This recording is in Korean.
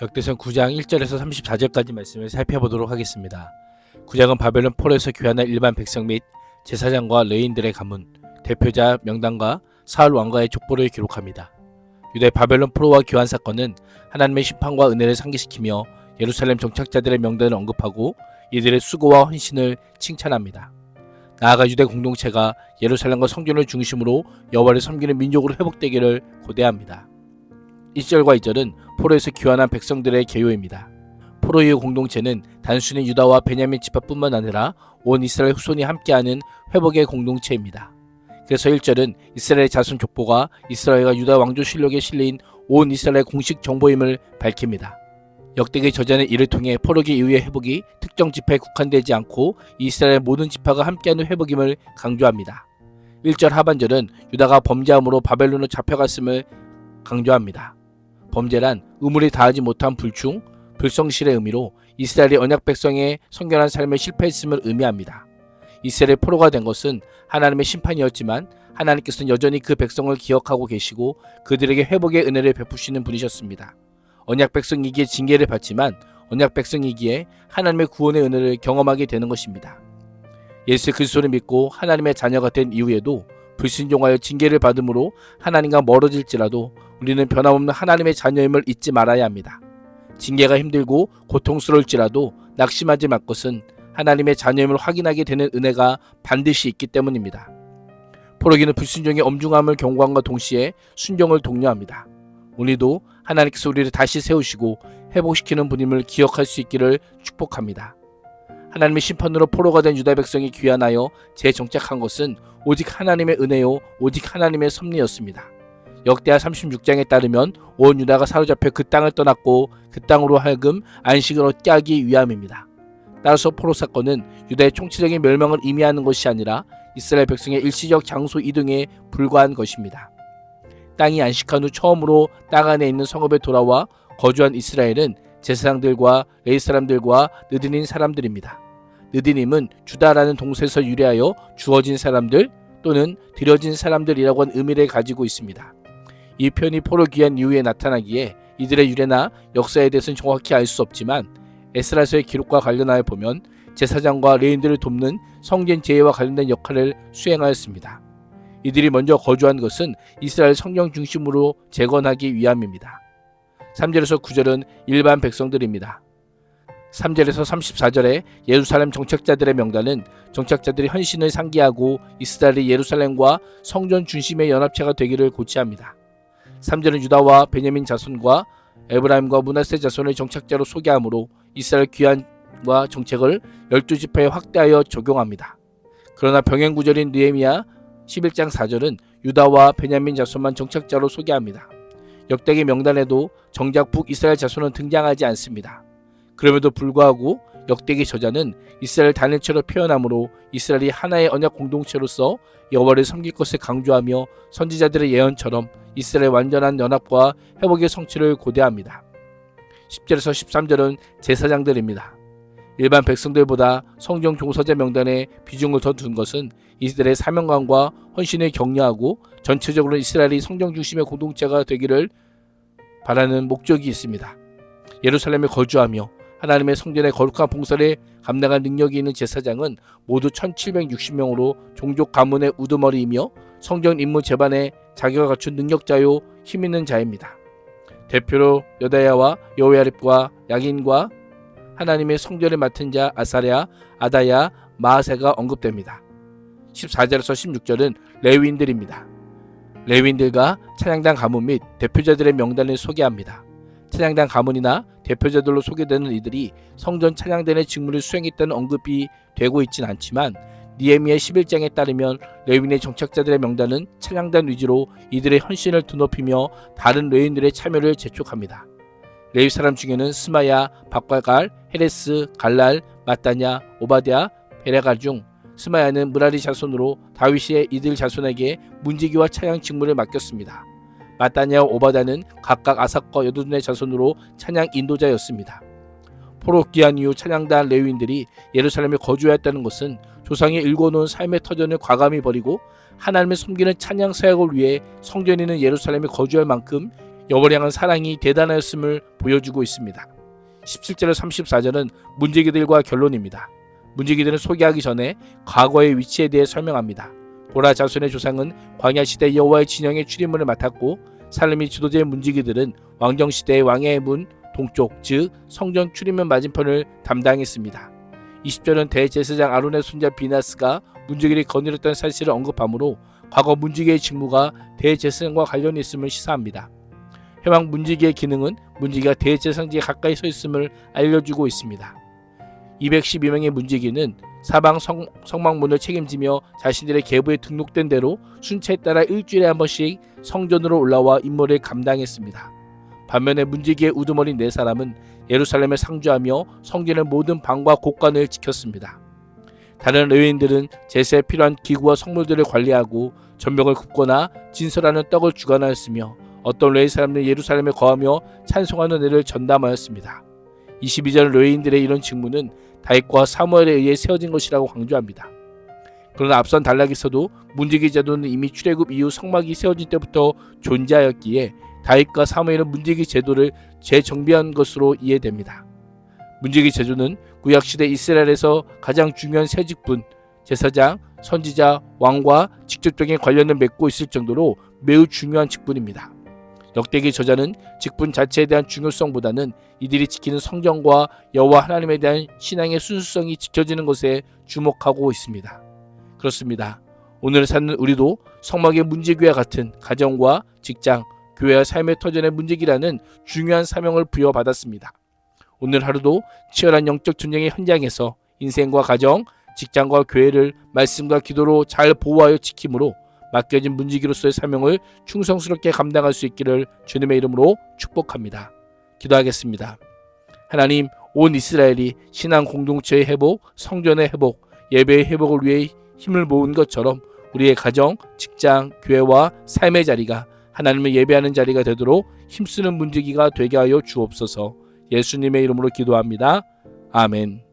역대선 9장 1절에서 34절까지 말씀을 살펴보도록 하겠습니다. 9장은 바벨론 폴에서 귀환한 일반 백성 및 제사장과 레인들의 가문, 대표자 명단과 사울 왕가의 족보를 기록합니다. 유대 바벨론 포로와 귀환 사건은 하나님의 심판과 은혜를 상기시키며 예루살렘 정착자들의 명단을 언급하고 이들의 수고와 헌신을 칭찬합니다. 나아가 유대 공동체가 예루살렘과 성전을 중심으로 여호와를 섬기는 민족으로 회복되기를 고대합니다. 1절과 2절은 포로에서 귀환한 백성들의 개요입니다. 포로의 공동체는 단순히 유다와 베냐민 지파뿐만 아니라 온 이스라엘 후손이 함께하는 회복의 공동체입니다. 그래서 1절은 이스라엘 자손 족보가 이스라엘과 유다 왕조 실록에 실린 온 이스라엘 공식 정보임을 밝힙니다. 역대기 저자는 이를 통해 포로기 이후의 회복이 특정 지파에 국한되지 않고 이스라엘 모든 지파가 함께하는 회복임을 강조합니다. 1절 하반절은 유다가 범죄함으로 바벨론으로 잡혀갔음을 강조합니다. 범죄란 의무를 다하지 못한 불충, 불성실의 의미로 이스라엘이 언약 백성의 성결한 삶에 실패했음을 의미합니다. 이스라엘 포로가 된 것은 하나님의 심판이었지만 하나님께서는 여전히 그 백성을 기억하고 계시고 그들에게 회복의 은혜를 베푸시는 분이셨습니다. 언약 백성이기에 징계를 받지만 언약 백성이기에 하나님의 구원의 은혜를 경험하게 되는 것입니다. 예수 그리스도를 믿고 하나님의 자녀가 된 이후에도 불순종하여 징계를 받음으로 하나님과 멀어질지라도 우리는 변함없는 하나님의 자녀임을 잊지 말아야 합니다. 징계가 힘들고 고통스러울지라도 낙심하지 말 것은 하나님의 자녀임을 확인하게 되는 은혜가 반드시 있기 때문입니다. 포로기는 불순종의 엄중함을 경고함과 동시에 순종을 독려합니다. 우리도 하나님께서 우리를 다시 세우시고 회복시키는 분임을 기억할 수 있기를 축복합니다. 하나님의 심판으로 포로가 된 유다 백성이 귀환하여 재정착한 것은 오직 하나님의 은혜요 오직 하나님의 섭리였습니다. 역대하 36장에 따르면 온 유다가 사로잡혀 그 땅을 떠났고 그 땅으로 하여금 안식을 얻게 하기 위함입니다. 따라서 포로 사건은 유다의 총체적인 멸망을 의미하는 것이 아니라 이스라엘 백성의 일시적 장소 이동에 불과한 것입니다. 땅이 안식한 후 처음으로 땅 안에 있는 성읍에 돌아와 거주한 이스라엘은 제사장들과 레이 사람들과 느드닌 사람들입니다. 느드님은 주다라는 동사에서 유래하여 주어진 사람들 또는 들여진 사람들이라고 하는 의미를 가지고 있습니다. 이 표현이 포로 귀한 이후에 나타나기에 이들의 유래나 역사에 대해서는 정확히 알 수 없지만 에스라서의 기록과 관련하여 보면 제사장과 레인들을 돕는 성전 제의와 관련된 역할을 수행하였습니다. 이들이 먼저 거주한 것은 이스라엘 성경 중심으로 재건하기 위함입니다. 3절에서 9절은 일반 백성들입니다. 3절에서 34절에 예루살렘 정착자들의 명단은 정착자들이 헌신을 상기하고 이스라엘이 예루살렘과 성전 중심의 연합체가 되기를 고치합니다. 3절은 유다와 베냐민 자손과 에브라임과 문하세 자손을 정착자로 소개하므로 이스라엘 귀환과 정책을 12지파에 확대하여 적용합니다. 그러나 병행 구절인 느헤미야 11장 4절은 유다와 베냐민 자손만 정착자로 소개합니다. 역대기 명단에도 정작 북이스라엘 자손은 등장하지 않습니다. 그럼에도 불구하고 역대기 저자는 이스라엘 단일체로 표현하므로 이스라엘이 하나의 언약 공동체로서 여호와를 섬길 것을 강조하며 선지자들의 예언처럼 이스라엘 완전한 연합과 회복의 성취를 고대합니다. 10절에서 13절은 제사장들입니다. 일반 백성들보다 성경 종서자 명단에 비중을 더 둔 것은 이스라엘의 사명감과 헌신을 격려하고 전체적으로 이스라엘이 성경 중심의 공동체가 되기를 바라는 목적이 있습니다. 예루살렘에 거주하며 하나님의 성전의 거룩한 봉사를 감당할 능력이 있는 제사장은 모두 1760명으로 종족 가문의 우두머리이며 성전 임무 제반에 자기가 갖춘 능력자요 힘 있는 자입니다. 대표로 여다야와 여호야립과 야긴과 하나님의 성전을 맡은 자 아사랴, 아다야, 마아세가 언급됩니다. 14절에서 16절은 레위인들입니다. 레위인들과 찬양단 가문 및 대표자들의 명단을 소개합니다. 찬양단 가문이나 대표자들로 소개되는 이들이 성전 찬양단의 직무를 수행했다는 언급이 되고 있진 않지만 니에미야 11장에 따르면 레위인의 정착자들의 명단은 찬양단 위주로 이들의 헌신을 드높이며 다른 레위인들의 참여를 재촉합니다. 레위 사람 중에는 스마야, 박과갈, 헤레스, 갈랄, 마따냐, 오바댜, 베레갈 중 스마야는 무라리 자손으로 다윗의 이들 자손에게 문지기와 찬양 직무를 맡겼습니다. 마따냐와 오바다는 각각 아삭과 여두둔의 자손으로 찬양 인도자였습니다. 포로 귀한 이후 찬양단 레위인들이 예루살렘에 거주하였다는 것은 조상이 일궈놓은 삶의 터전을 과감히 버리고 하나님을 섬기는 찬양 사역을 위해 성전에 있는 예루살렘에 거주할 만큼 여호와를 향한 사랑이 대단하였음을 보여주고 있습니다. 17절에서 34절은 문제기들과 결론입니다. 문제기들은 소개하기 전에 과거의 위치에 대해 설명합니다. 보라 자손의 조상은 광야 시대 여호와의 진영의 출입문을 맡았고 살림이 지도자의 문지기들은 왕정 시대의 왕의 문 동쪽 즉 성전 출입문 맞은편을 담당했습니다. 20절은 대제사장 아론의 손자 비나스가 문지기를 거느렸던 사실을 언급하므로 과거 문지기의 직무가 대제사장과 관련이 있음을 시사합니다. 해왕 문지기의 기능은 문지기가 대제사장지에 가까이 서 있음을 알려주고 있습니다. 212명의 문지기는 사방 성, 성막문을 책임지며 자신들의 계부에 등록된 대로 순차에 따라 일주일에 한 번씩 성전으로 올라와 임무를 감당했습니다. 반면에 문지기의 우두머리 네 사람은 예루살렘을 상주하며 성전의 모든 방과 곳간을 지켰습니다. 다른 레위인들은 제사에 필요한 기구와 성물들을 관리하고 전병을 굽거나 진설하는 떡을 주관하였으며 어떤 레위 사람들은 예루살렘에 거하며 찬송하는 애를 전담하였습니다. 22절 레위인들의 이런 직무는 다윗과 사무엘에 의해 세워진 것이라고 강조합니다. 그러나 앞선 단락에서도 문지기 제도는 이미 출애굽 이후 성막이 세워진 때부터 존재하였기에 다윗과 사무엘은 문지기 제도를 재정비한 것으로 이해됩니다. 문지기 제도는 구약 시대 이스라엘에서 가장 중요한 세 직분 제사장, 선지자, 왕과 직접적인 관련을 맺고 있을 정도로 매우 중요한 직분입니다. 역대기 저자는 직분 자체에 대한 중요성보다는 이들이 지키는 성경과 여호와 하나님에 대한 신앙의 순수성이 지켜지는 것에 주목하고 있습니다. 그렇습니다. 오늘 사는 우리도 성막의 문제기와 같은 가정과 직장, 교회와 삶의 터전의 문제기라는 중요한 사명을 부여받았습니다. 오늘 하루도 치열한 영적 전쟁의 현장에서 인생과 가정, 직장과 교회를 말씀과 기도로 잘 보호하여 지킴으로 맡겨진 문지기로서의 사명을 충성스럽게 감당할 수 있기를 주님의 이름으로 축복합니다. 기도하겠습니다. 하나님, 온 이스라엘이 신앙 공동체의 회복, 성전의 회복, 예배의 회복을 위해 힘을 모은 것처럼 우리의 가정, 직장, 교회와 삶의 자리가 하나님을 예배하는 자리가 되도록 힘쓰는 문지기가 되게 하여 주옵소서. 예수님의 이름으로 기도합니다. 아멘.